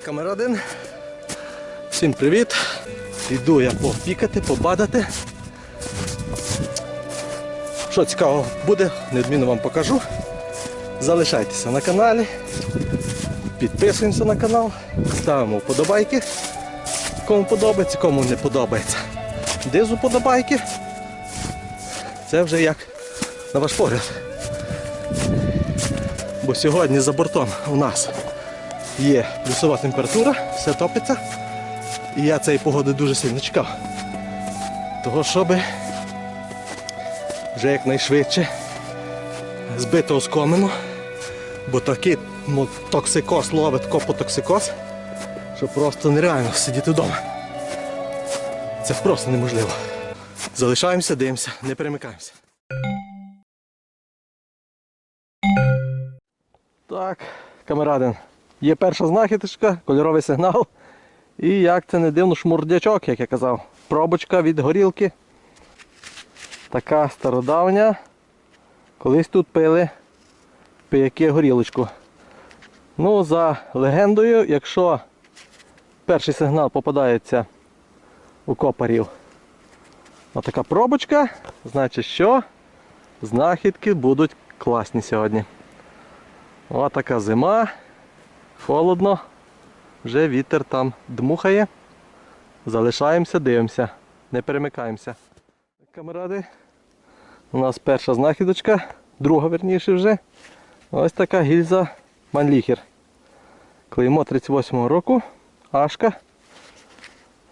Хай камерадин. Всім привіт. Йду я попікати, побадати. Що цікаво буде, неодмінно вам покажу. Залишайтеся на каналі, підписуємося на канал, ставимо вподобайки. Кому подобається, кому не подобається. Дизу подобайки. Це вже як на ваш погляд. Бо сьогодні за бортом у нас є плюсова температура, все топиться. І я цієї погоди дуже сильно чекав. Того, щоб вже якнайшвидше збити оскомину, бо такий токсикоз ловить копотоксикоз, що просто нереально сидіти вдома. Це просто неможливо. Залишаємося, дивимося, не перемикаємося. Так, камерадин. Є перша знахідочка, кольоровий сигнал. І як це не дивно, шмурдячок, як я казав. Пробочка від горілки. Така стародавня. Колись тут пили пияки горілочку. Ну, за легендою, якщо перший сигнал попадається у копарів, отака пробочка, значить що? Знахідки будуть класні сьогодні. Ось така зима, холодно, вже вітер там дмухає. Залишаємося, дивимося, не перемикаємося. Камеради, у нас перша знахідочка, друга верніше вже. Ось така гільза Манліхер. Клеймо 38-го року, Ашка.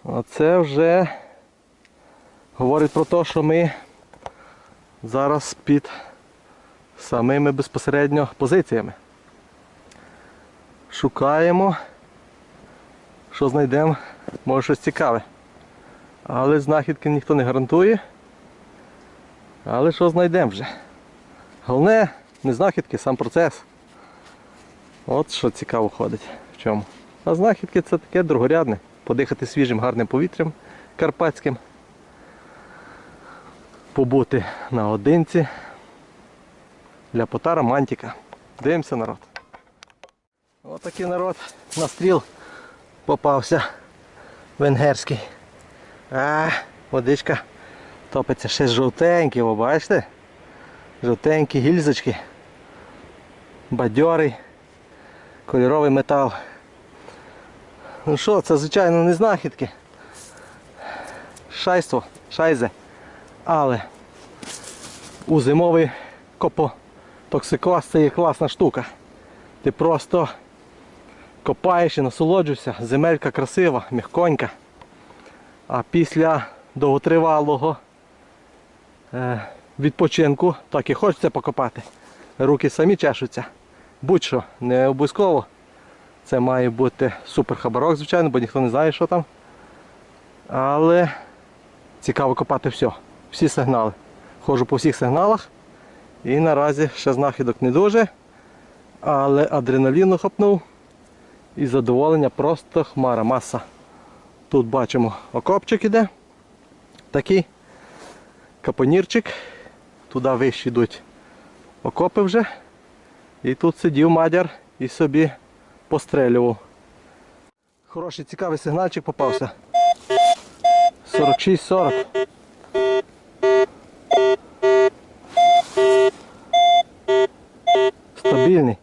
Оце вже говорить про те, що ми зараз під самими безпосередньо позиціями. Шукаємо, що знайдемо, може щось цікаве. Але знахідки ніхто не гарантує. Але що знайдемо вже? Головне, не знахідки, сам процес. От що цікаво ходить в чому. А знахідки це таке другорядне. Подихати свіжим гарним повітрям карпатським. Побути наодинці. Ляпота романтика. Дивимося народ. Отакий народ на стріл попався венгерський. А, водичка топиться ще жовтенький, ви бачите? Жовтенькі гільзочки. Бадьорий, кольоровий метал. Ну що, це звичайно не знахідки. Шайство, шайзе. Але у зимовий копотоксикоз це є класна штука. Ти просто копаєш і насолоджуєшся. Земелька красива, м'яконька. А після довготривалого е, відпочинку так і хочеться покопати. Руки самі чешуться. Будь-що, не обов'язково. Це має бути супер хабарок, звичайно, бо ніхто не знає, що там. Але цікаво копати все. Всі сигнали. Ходжу по всіх сигналах. І наразі ще знахідок не дуже. Але адреналіну хапнув. І задоволення просто хмара маса. Тут бачимо окопчик іде. Такий капонірчик. Туди вище йдуть окопи вже. І тут сидів мадяр і собі пострелював. Хороший цікавий сигнальчик попався. 46-40. Стабільний.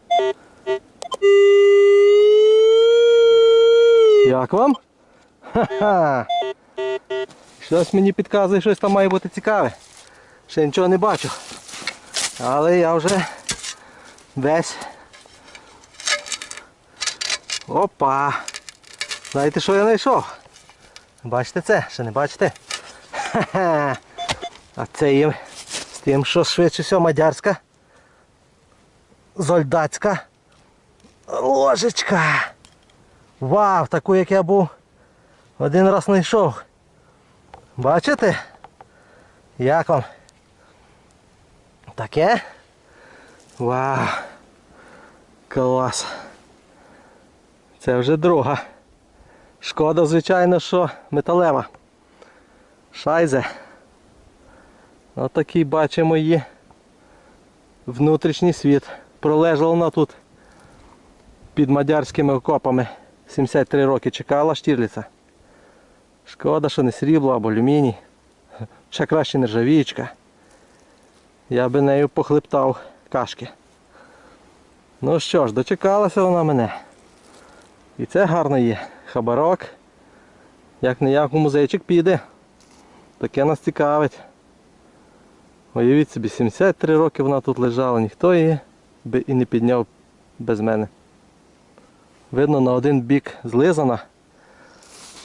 Як вам? Ха-ха! Щось мені підказує, щось там має бути цікаве. Ще нічого не бачу. Але я вже весь. Опа! Знаєте, що я знайшов? Бачите це? Ще не бачите? Ха-ха! А це є з тим, що швидше всього мадярська. Зольдацька ложечка. Вау, таку як я був один раз знайшов. Бачите? Як вам? Таке? Вау! Клас! Це вже друга. Шкода, звичайно, що металева. Шайзе. Отакий бачимо її внутрішній світ. Пролежала вона тут під мадярськими окопами 73 роки чекала штірліця. Шкода, що не срібло або алюміній. Ще краще нержавіючка. Я би нею похлептав кашки. Ну що ж, дочекалася вона мене. І це гарно є. Хабарок. Як не як у музейчик піде. Таке нас цікавить. Уявіть собі, 73 роки вона тут лежала, ніхто її би і не підняв без мене. Видно, на один бік злизана.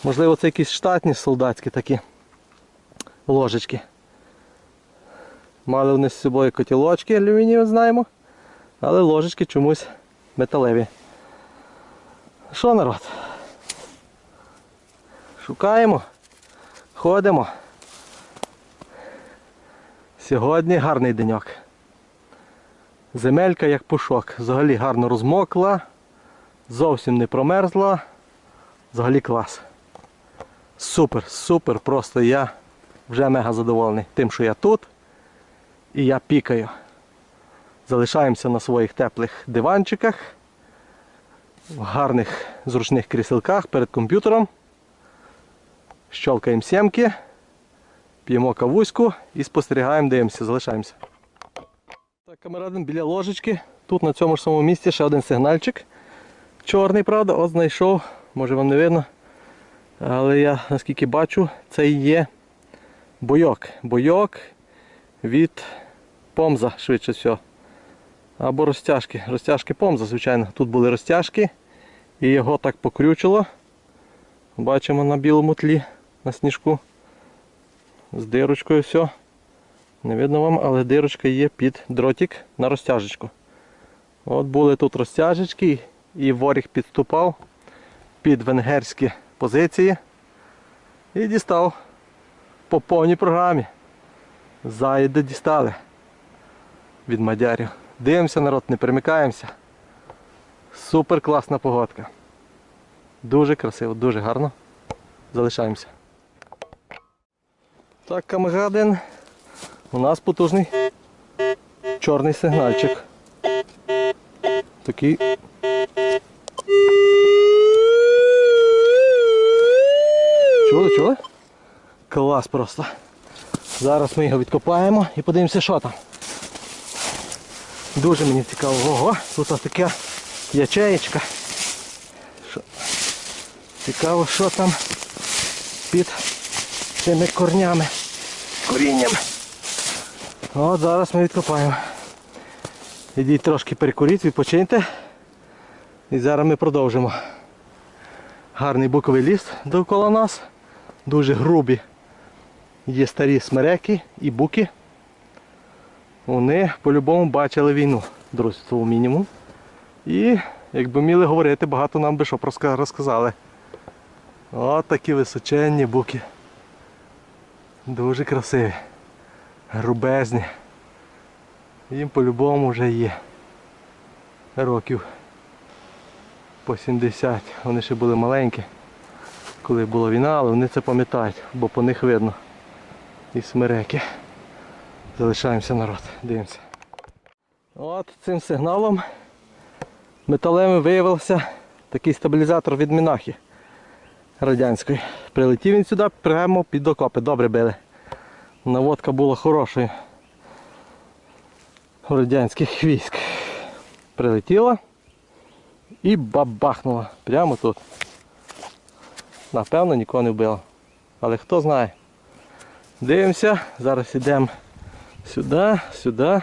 Можливо, це якісь штатні солдатські такі ложечки. Мали вони з собою котілочки алюмінієві, знаємо, але ложечки чомусь металеві. Що народ? Шукаємо, ходимо. Сьогодні гарний деньок. Земелька як пушок. Взагалі гарно розмокла, зовсім не промерзла. Взагалі клас. Супер, супер. Просто я вже мега задоволений тим, що я тут. І я пікаю. Залишаємося на своїх теплих диванчиках, в гарних зручних кріселках перед комп'ютером. Щолкаємо сімки, п'ємо кавуську і спостерігаємо, дивимося, залишаємося. Так, камерадин біля ложечки. Тут на цьому ж самому місці ще один сигнальчик. Чорний, правда, от знайшов, може вам не видно. Але я наскільки бачу, це є бойок. Бойок від помза, швидше всього. Або розтяжки. Розтяжки помза, звичайно. Тут були розтяжки. І його так покрючило. Бачимо на білому тлі, на сніжку. З дирочкою все. Не видно вам, але дирочка є під дротик на розтяжечку. От були тут розтяжечки і воріг підступав під венгерські позиції і дістав по повній програмі. Заїди дістали від мадярів. Дивимося, народ, не перемикаємося. Супер класна погодка. Дуже красиво, дуже гарно. Залишаємося. Так, камегадин. У нас потужний чорний сигнальчик. Такий. Чули, чули? Клас просто. Зараз ми його відкопаємо і подивимося, що там. Дуже мені цікаво. Ого, тут така ячеєчка. Цікаво, що там під цими корнями. Корінням. От зараз ми відкопаємо. Ідіть трошки перекуріть, відпочиньте. І зараз ми продовжимо. Гарний буковий ліс довкола нас. Дуже грубі. Є старі смереки і буки. Вони по-любому бачили війну, друзі, це мінімум. І якби вміли говорити, багато нам би що розказали. От такі височенні буки. Дуже красиві. Грубезні. Їм по-любому вже є років по 70. Вони ще були маленькі, коли була війна, але вони це пам'ятають, бо по них видно. І смереки. Залишаємося народ, дивимося. От цим сигналом металевим виявився такий стабілізатор від Мінахи радянської. Прилетів він сюди прямо під окопи, добре били. Наводка була хорошою у радянських військ. Прилетіла і бабахнула прямо тут. Напевно нікого не вбила. Але хто знає. Дивимося, зараз йдемо сюди, сюди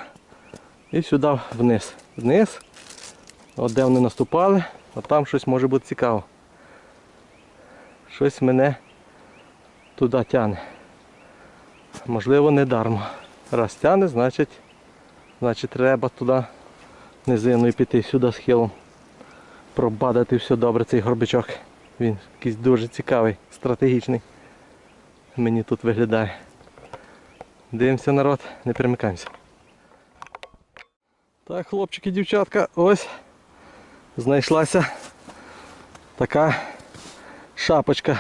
і сюди вниз. Вниз. От де вони наступали, от там щось може бути цікаво. Щось мене туди тягне. Можливо, не дармо. Раз тягне, значить, значить треба туди низиною піти сюди схилом. Пробадати все добре цей горбичок. Він якийсь дуже цікавий, стратегічний. Мені тут виглядає. Дивимося народ, не перемикаємося. Так, хлопчики, дівчатка, ось знайшлася така шапочка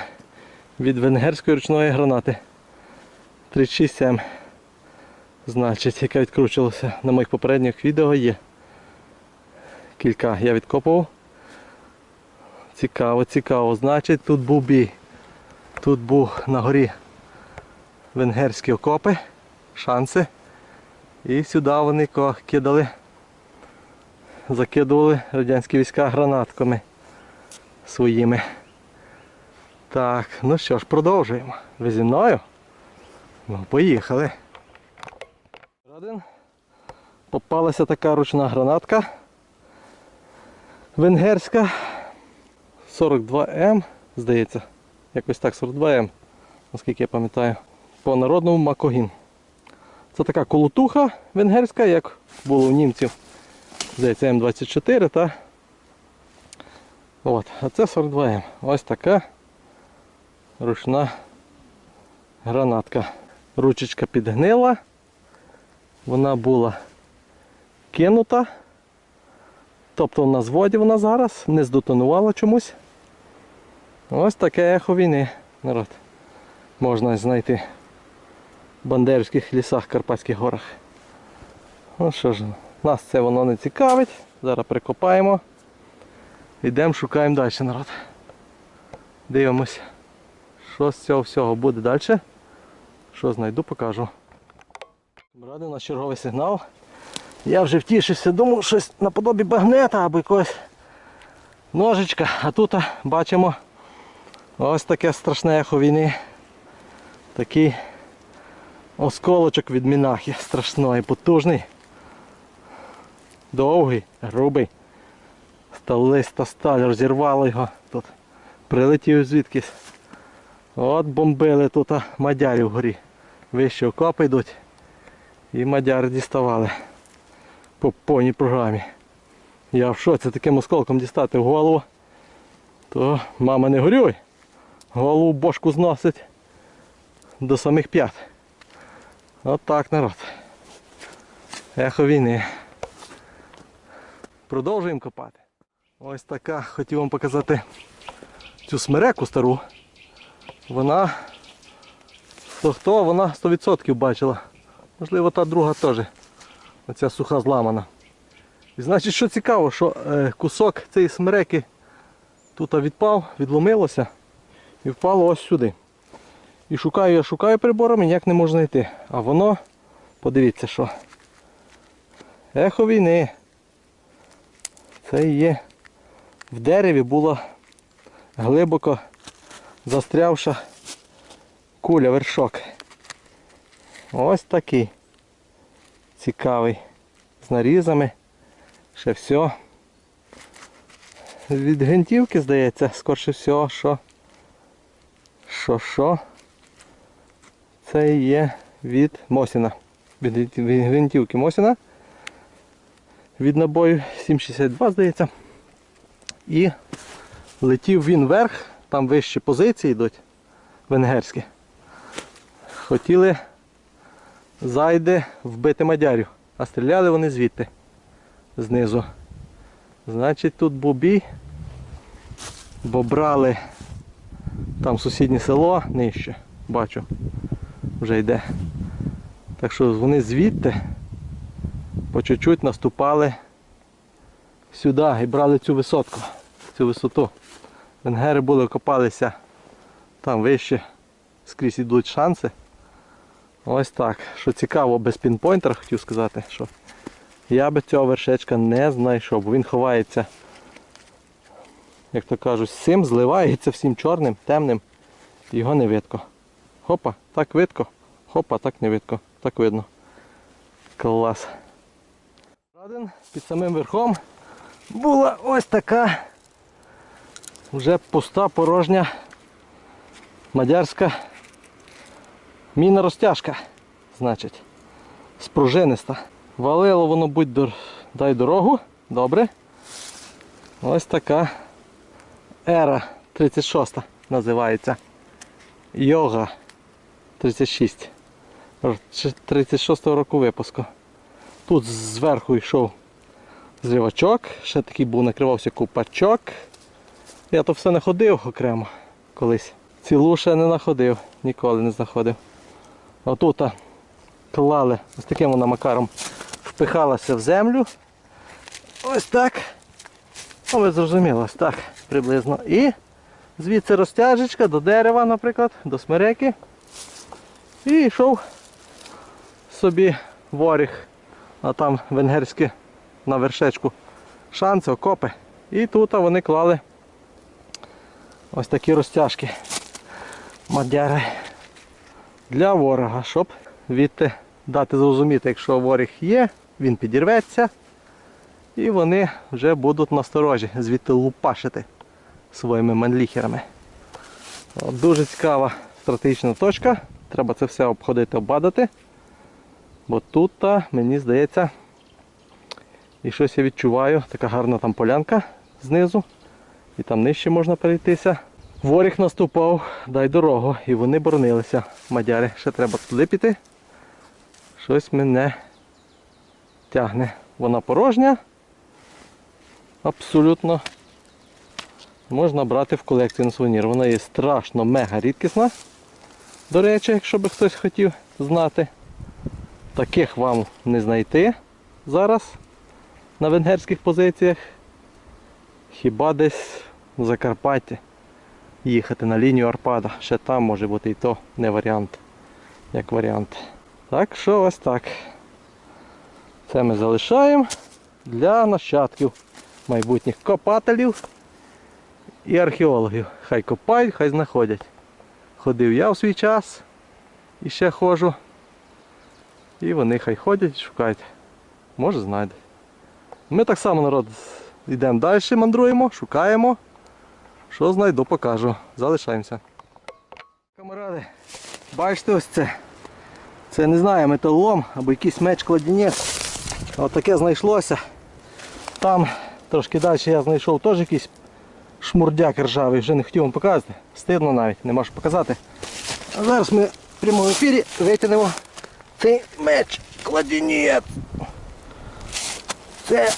від венгерської ручної гранати. 36М. Значить, яка відкручувалася на моїх попередніх відео є. Кілька я відкопував. Цікаво, цікаво. Значить тут був бій. Тут був на горі венгерські окопи, шанси. І сюди вони кидали, закидували радянські війська гранатками своїми. Так, ну що ж, продовжуємо. Ви зі мною? Ну, поїхали. Один. Попалася така ручна гранатка. Венгерська. 42М, здається. Якось так, 42М, наскільки я пам'ятаю. По народному Макогін. Це така колотуха венгерська, як було у німців. Здається, М24, та. От, а це 42М. Ось така ручна гранатка. Ручечка підгнила. Вона була кинута. Тобто на зводі вона зараз не здетонувала чомусь. Ось таке ехо війни, народ. Можна знайти в Бандерівських лісах, Карпатських горах. Ну що ж, нас це воно не цікавить. Зараз прикопаємо. Йдемо, шукаємо далі, народ. Дивимось, що з цього всього буде далі. Що знайду, покажу. Ради, у черговий сигнал. Я вже втішився, думав щось наподобі багнета або якогось ножичка. А тут бачимо ось таке страшне ехо війни. Такий осколочок від мінахи страшної, потужний. Довгий, грубий. Сталиста сталь, розірвало його тут. Прилетів звідкись. От бомбили тут мадярі вгорі. Вище окопи йдуть. І мадяри діставали по повній програмі. Я в шоці таким осколком дістати в голову, то мама не горюй. Голову бошку зносить до самих п'ят. Так народ. Ехо війни. Продовжуємо копати. Ось така, хотів вам показати цю смереку стару. Вона хто хто, вона 100% бачила. Можливо, та друга теж. Оця суха зламана. І значить, що цікаво, що е, кусок цієї смереки тут відпав, відломилося і впало ось сюди. І шукаю я шукаю прибором і ніяк не можу знайти. А воно, подивіться що. Ехо війни. Це є. В дереві була глибоко застрявша куля, вершок. Ось такий. Цікавий. З нарізами. Ще все. Від гвинтівки, здається, скорше всього, що. Що що? Це є від Мосіна. Від гвинтівки Мосіна. Від набою 7,62, здається. І летів він вверх, там вищі позиції йдуть венгерські. Хотіли зайде вбити мадярів, а стріляли вони звідти, знизу. Значить тут був бій, бо брали там сусіднє село нижче, бачу, вже йде. Так що вони звідти по чуть-чуть наступали сюди і брали цю висотку, цю висоту. Венгери були копалися там вище, скрізь йдуть шанси. Ось так. Що цікаво, без пінпойнтера хотів сказати, що я би цього вершечка не знайшов, бо він ховається, як то кажуть, з цим зливається всім чорним, темним. Його не видко. Хопа, так видко, хопа, так не видко. Так видно. Клас. Один під самим верхом була ось така вже пуста порожня мадярська міна розтяжка, значить, спружиниста. Валило воно будь дай дорогу, добре. Ось така ера 36 називається. Йога 36. 36-го року випуску. Тут зверху йшов зривачок, ще такий був, накривався купачок. Я то все не ходив окремо колись. Цілу ще не знаходив, ніколи не знаходив. Отут клали, ось таким вона макаром впихалася в землю. Ось так. Ну ви зрозуміли, ось так. Приблизно. І звідси розтяжечка до дерева, наприклад, до смереки. І йшов собі воріг, а там венгерське на вершечку шанси, окопи. І тут вони клали ось такі розтяжки. Мадяри для ворога, щоб відти дати зрозуміти, якщо ворог є, він підірветься і вони вже будуть насторожі, звідти лупашити своїми манліхерами. Дуже цікава стратегічна точка. Треба це все обходити, оббадати. Бо тут, мені здається, і щось я відчуваю, така гарна там полянка знизу. І там нижче можна перейтися. Воріг наступав, дай дорогу, і вони боронилися. Мадяри, ще треба туди піти. Щось мене тягне. Вона порожня. Абсолютно можна брати в колекцію на сувенір. Вона є страшно мега рідкісна. До речі, якщо би хтось хотів знати. Таких вам не знайти зараз на венгерських позиціях. Хіба десь в Закарпатті їхати на лінію Арпада. Ще там може бути і то не варіант, як варіант. Так що ось так. Це ми залишаємо для нащадків майбутніх копателів і археологів. Хай копають, хай знаходять. Ходив я в свій час і ще ходжу. І вони хай ходять, шукають. Може знайдуть. Ми так само народ йдемо далі, мандруємо, шукаємо. Що знайду, покажу. Залишаємося. Камаради, бачите ось це. Це не знаю, металолом або якийсь меч кладінець. Ось таке знайшлося. Там трошки далі я знайшов теж якийсь шмурдяк ржавий, вже не хотів вам показати. Стидно навіть, не можу показати. А зараз ми в прямому ефірі витягнемо цей меч кладінець. Це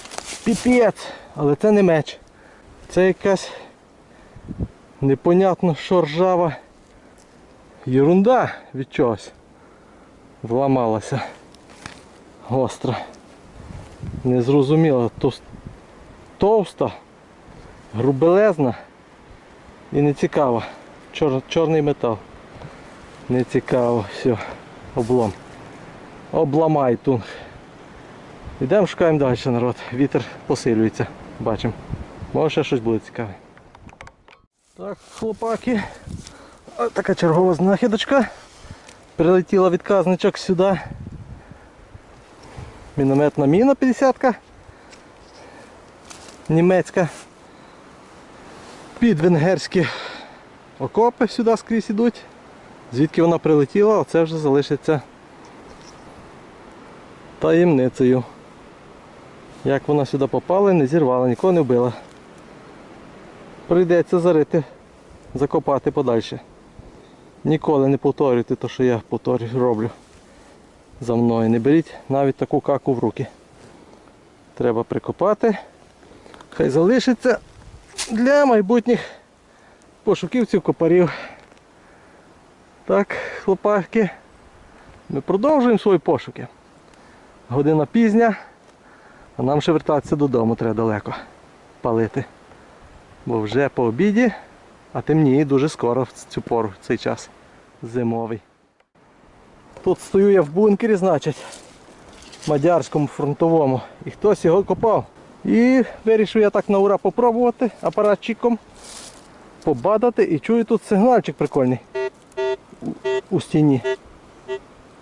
піпець, але це не меч. Це якась непонятно що ржава єрунда від чогось. Зламалася. Гостра. Незрозуміла. Товс- Товста, грубелезна і не цікава. Чор... Чорний метал. Не цікаво. Все. Облом. Обламай тунг. Йдемо шукаємо далі народ. Вітер посилюється. Бачимо. Може ще щось буде цікаве. Так, хлопаки. Ось така чергова знахідочка. Прилетіла відказничок сюди. Мінометна міна 50-ка. Німецька. Під венгерські окопи сюди скрізь ідуть. Звідки вона прилетіла, оце вже залишиться таємницею. Як вона сюди попала, не зірвала, нікого не вбила. Прийдеться зарити, закопати подальше. Ніколи не повторюйте те, що я повторюю, роблю за мною. Не беріть навіть таку каку в руки. Треба прикопати. Хай залишиться для майбутніх пошуківців копарів. Так, хлопаки, ми продовжуємо свої пошуки. Година пізня, а нам ще вертатися додому треба далеко палити. Бо вже по обіді, а темніє дуже скоро в цю пору, в цей час зимовий. Тут стою я в бункері, значить, мадярському фронтовому. І хтось його копав. І вирішив я так на ура попробувати апаратчиком побадати і чую тут сигнальчик прикольний у, стіні.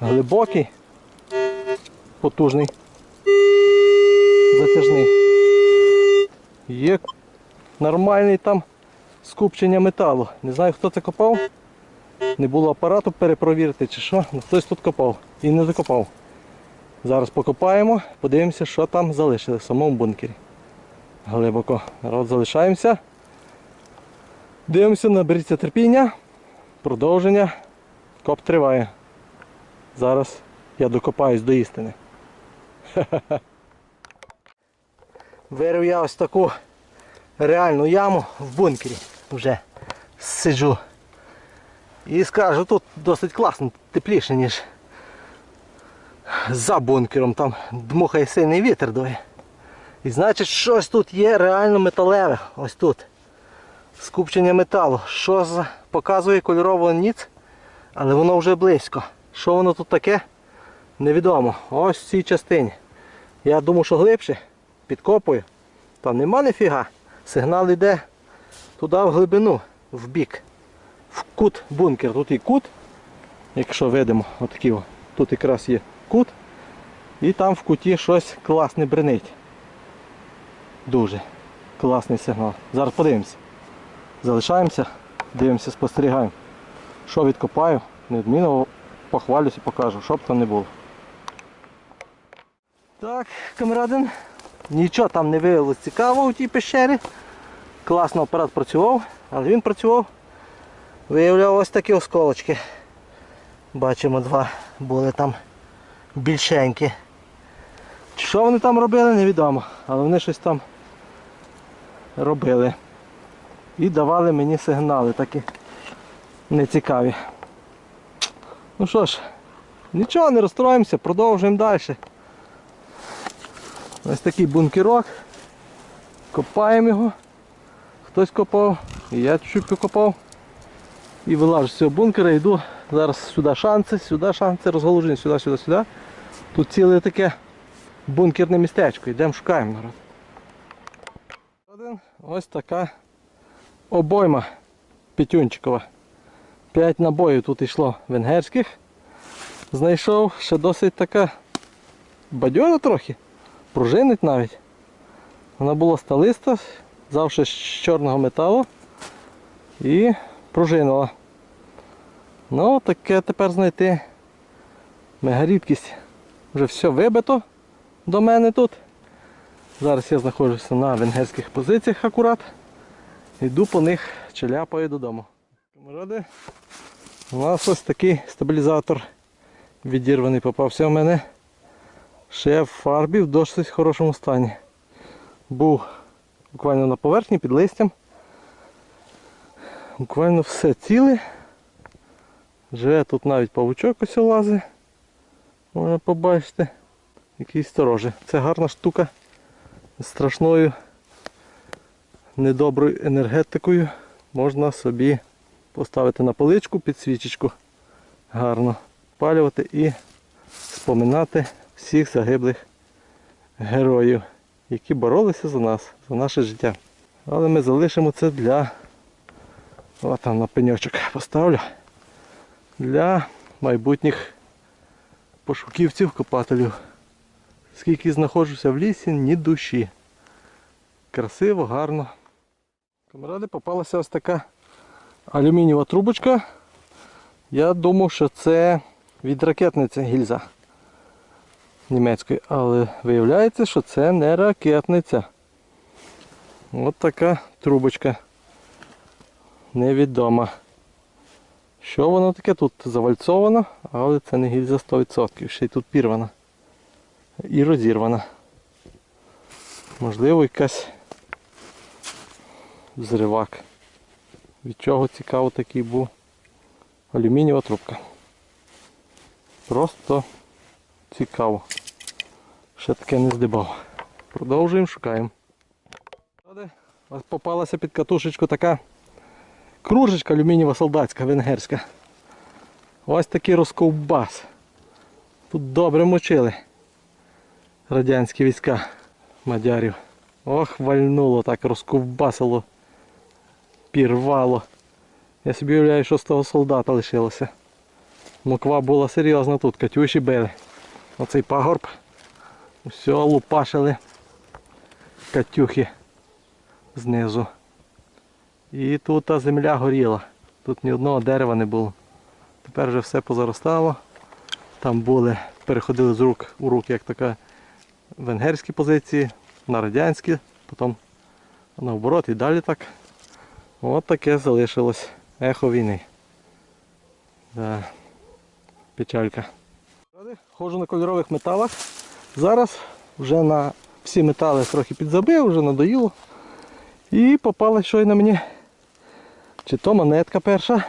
Глибокий, потужний, затяжний. Є нормальний там скупчення металу. Не знаю хто це копав. Не було апарату перепровірити чи що, хтось тут копав і не закопав. Зараз покопаємо, подивимося, що там залишили в самому бункері. Глибоко. Народ залишаємося. Дивимося, наберіться терпіння. Продовження. Коп триває. Зараз я докопаюсь до істини. Вирив я ось таку реальну яму в бункері. Вже сиджу. І скажу, тут досить класно, тепліше, ніж за бункером. Там дмухає сильний вітер дує. І значить щось тут є реально металеве. Ось тут. скупчення металу. Що за показує кольорову ніц, але воно вже близько. Що воно тут таке? Невідомо. Ось в цій частині. Я думав, що глибше. Підкопую. Там нема ніфіга. Сигнал йде туди в глибину, в бік. В кут бункер. Тут і кут, якщо видимо, отакий. Тут якраз є кут. І там в куті щось класне бренить. Дуже класний сигнал. Зараз подивимося. Залишаємося, дивимося, спостерігаємо. Що відкопаю, неодмінно похвалюся, покажу, що б там не було. Так, камерадин. Нічого там не виявилось цікавого у тій пещері. Класно апарат працював, але він працював. Виявляв ось такі осколочки. Бачимо, два були там більшенькі. Що вони там робили, невідомо. Але вони щось там робили. І давали мені сигнали такі нецікаві. Ну що ж, нічого, не розстроїмося, продовжуємо далі. Ось такий бункерок. Копаємо його. Хтось копав, і я чуть-чуть покопав. І вилажу з цього бункера, йду. Зараз сюди шанси, сюди шанси, розголужені, сюди, сюди, сюди. Тут ціле таке бункерне містечко. Йдемо шукаємо народ. Один, ось така обойма п'ятюнчикова. П'ять набоїв тут йшло венгерських. Знайшов ще досить така бадьора трохи, пружинить навіть. Вона була сталиста, завжди з чорного металу і пружинила. Ну, таке тепер знайти мега рідкість. Вже все вибито до мене тут. Зараз я знаходжуся на венгерських позиціях акурат. Йду по них, челяпаю додому. Камаради, у нас ось такий стабілізатор відірваний попався в мене. Ще в фарбі в досить хорошому стані. Був буквально на поверхні під листям. Буквально все ціле. Живе тут навіть павучок ось лазить. Можна побачити. Який сторожий. Це гарна штука з страшною недоброю енергетикою. Можна собі поставити на поличку під свічечку. Гарно палювати і споминати всіх загиблих героїв, які боролися за нас, за наше життя. Але ми залишимо це для... О, там на пеньочок поставлю. Для майбутніх пошуківців, копателів. Скільки знаходжуся в лісі, ні душі. Красиво, гарно. Камеради попалася ось така алюмінієва трубочка. Я думав, що це від ракетниці гільза німецької, але виявляється, що це не ракетниця. Ось така трубочка. Невідома. Що воно таке? Тут завальцовано, але це не гільза 100%, ще й тут пірвана. І розірвана. Можливо, якась зривак. Від чого цікаво такий був алюмінієва трубка. Просто цікаво. Ще таке не здибав. Продовжуємо, шукаємо. Попалася під катушечку така кружечка алюмінієва солдатська венгерська. Ось такий розковбас. Тут добре мочили радянські війська мадярів. Ох, вальнуло так, розковбасило, пірвало. Я собі уявляю, що з того солдата лишилося. Моква була серйозна тут, Катюші били. Оцей пагорб. Все лупашили Катюхи знизу. І тут та земля горіла. Тут ні одного дерева не було. Тепер вже все позаростало. Там були, переходили з рук у руки, як така венгерські позиції, на радянські, потім наоборот і далі так. От таке залишилось ехо війни. Да. Печалька. Ходжу на кольорових металах. Зараз вже на всі метали трохи підзабив, вже надоїло. І попала щойно мені чи то монетка перша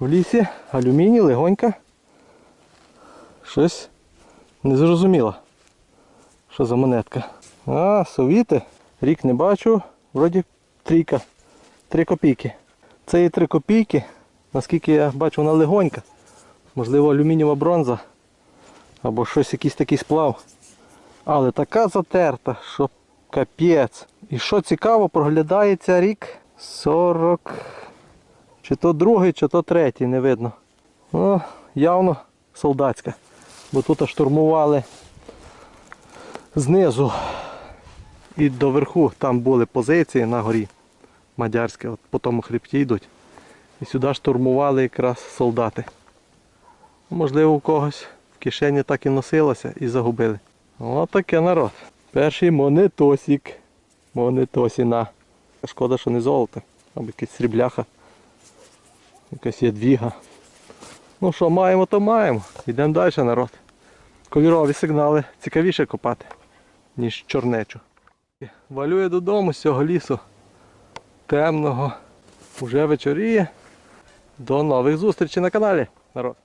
в лісі, алюміній, легонька. Щось незрозуміло. Що за монетка? А, совіти. Рік не бачу. Вроді трійка 3 копійки. Це є 3 копійки. Наскільки я бачу, вона легонька. Можливо, алюмінієва бронза. Або щось якийсь такий сплав. Але така затерта, що капець. І що цікаво, проглядається рік 40. Чи то другий, чи то третій, не видно. Ну, явно солдатська. Бо тут штурмували знизу і доверху там були позиції на горі мадярські, от по тому хребті йдуть. І сюди штурмували якраз солдати. Можливо, у когось в кишені так і носилося і загубили. Ось таке народ. Перший монетосик. Монетосіна. Шкода, що не золото, або якась срібляха. Якась ядвіга. Ну що маємо, то маємо. Йдемо далі, народ. Кольорові сигнали цікавіше копати, ніж чорнечу. Валює додому з цього лісу темного. Уже вечоріє. До нових зустрічей на каналі, народ.